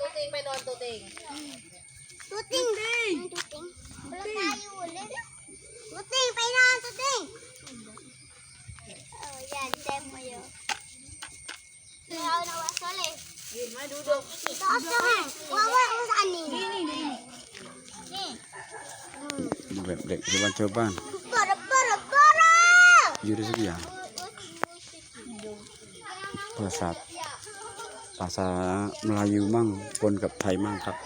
ตัวติงไปนอนตัวติงตัวติ้งตัวติ้งตัวติ้งราคาอยู่เลยนะตัวติ้งไปน ภาษาภาษามลายูมั่งปนกับไทยมั่งครับ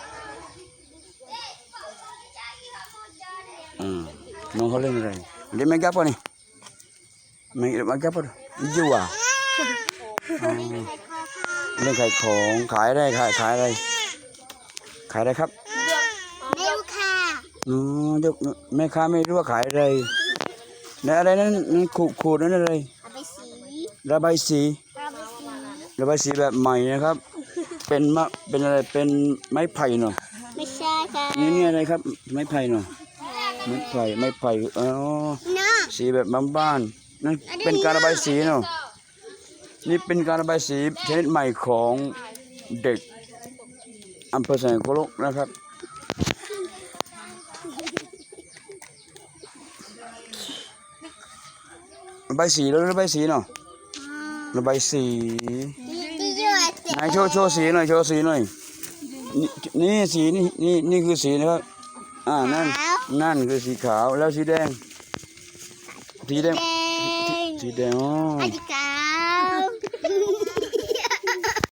อืมน้องเขาเล่นอะไรเล่นแมงกะปะนี่แมงแมงกะปะยูอะอ๋อเล่นขายของขายได้ขายขายอะไรขายอะไรครับไม่รู้ค่ะอ๋อยกแม่ค้าไม่รู้ว่าขายอะไรนั่นอะไรนั่นนั่นขูดขูดนั่นอะไรเอาไปสีระบายสีเอาไปสี ระบายสีแบบใหม่นะครับ เป็นมะเป็นอะไรเป็นไม้ไผ่เนาะไม่ใช่ค่ะนี่นี่อะไรครับ ไม้ไผ่เนาะไม้ไผ่ไม้ไผ่อ๋อเนาะสีแบบบ้านๆนั่นเป็นการระบายสีเนาะนี่เป็นการระบายสีชนิดใหม่ของเด็กอำเภอแสงโกลกนะครับระบายสีแล้วระบายสีเนาะ ระบายสีที่ที่อยู่ไอ้เจ๊ไหนโชว์โชว์สีหน่อยโชว์สีหน่อยนี่นี่สีนี่นี่นี่คือสีนะครับ อ่านั่นนั่นคือสีขาวแล้วสีแดง สีแดงแดงสีแดงอ๋ออันนี้ขาว